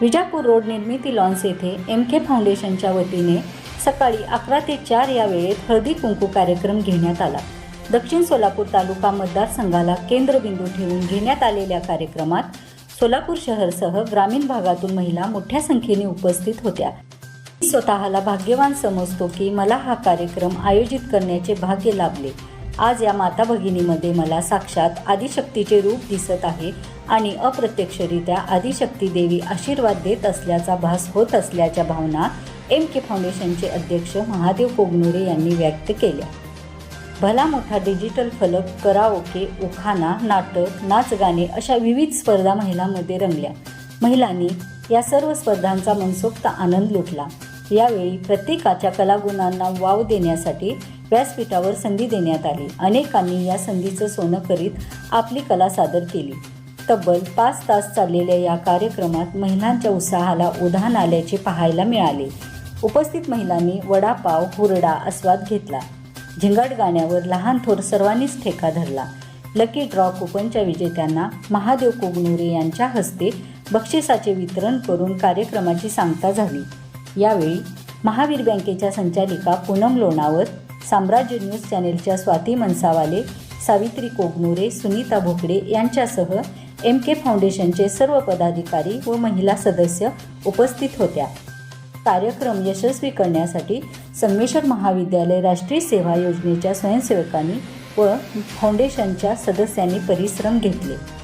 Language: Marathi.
विजापूर रोड निर्मिती लॉन्स येथे एम के फाउंडेशनच्या वतीने सकाळी अकरा ते चार या वेळेत हळदी कुंकू कार्यक्रम घेण्यात आला. दक्षिण सोलापूर तालुका मतदारसंघाला केंद्रबिंदू ठेवून घेण्यात आलेल्या कार्यक्रमात सोलापूर शहरसह ग्रामीण भागातून महिला मोठ्या संख्येने उपस्थित होत्या. मी स्वतःला भाग्यवान समजतो की मला हा कार्यक्रम आयोजित करण्याचे भाग्य लाभले. आज या माता भगिनीमध्ये मला साक्षात आदिशक्तीचे रूप दिसत आहे आणि अप्रत्यक्षरित्या आदिशक्ती देवी आशीर्वाद देत असल्याचा भास होत असल्याच्या भावना एम के फाउंडेशनचे अध्यक्ष महादेव कोगनोरे यांनी व्यक्त केल्या. भला मोठा डिजिटल फलक कराओके उखाणा नाटक नाच गाणे अशा विविध स्पर्धा महिलांमध्ये रंगल्या. महिलांनी या सर्व स्पर्धांचा मनसोक्त आनंद लुटला. यावेळी प्रत्येकाच्या कलागुणांना वाव देण्यासाठी व्यासपीठावर संधी देण्यात आली. अनेकांनी या संधीचं सोनं करीत आपली कला सादर केली. तब्बल पाच तास चाललेल्या या कार्यक्रमात महिलांच्या उत्साहाला उधाण आल्याचे पाहायला मिळाले. उपस्थित महिलांनी वडापाव हुरडा आस्वाद घेतला. झिंगाट गाण्यावर लहान थोर सर्वांनीच ठेका धरला. लकी ड्रॉ कुपनच्या विजेत्यांना महादेव कोगनुरे यांच्या हस्ते बक्षिसाचे वितरण करून कार्यक्रमाची सांगता झाली. यावेळी महावीर बँकेच्या संचालिका पूनम लोणावत साम्राज्य न्यूज चॅनेलच्या स्वाती मनसावाले सावित्री कोगनुरे सुनीता भोकडे यांच्यासह एम के फाउंडेशनचे सर्व पदाधिकारी व महिला सदस्य उपस्थित होत्या. कार्यक्रम यशस्वी करण्यासाठी संगमेश्वर महाविद्यालय राष्ट्रीय सेवा योजनेच्या स्वयंसेवकांनी व फाउंडेशनच्या सदस्यांनी परिश्रम घेतले.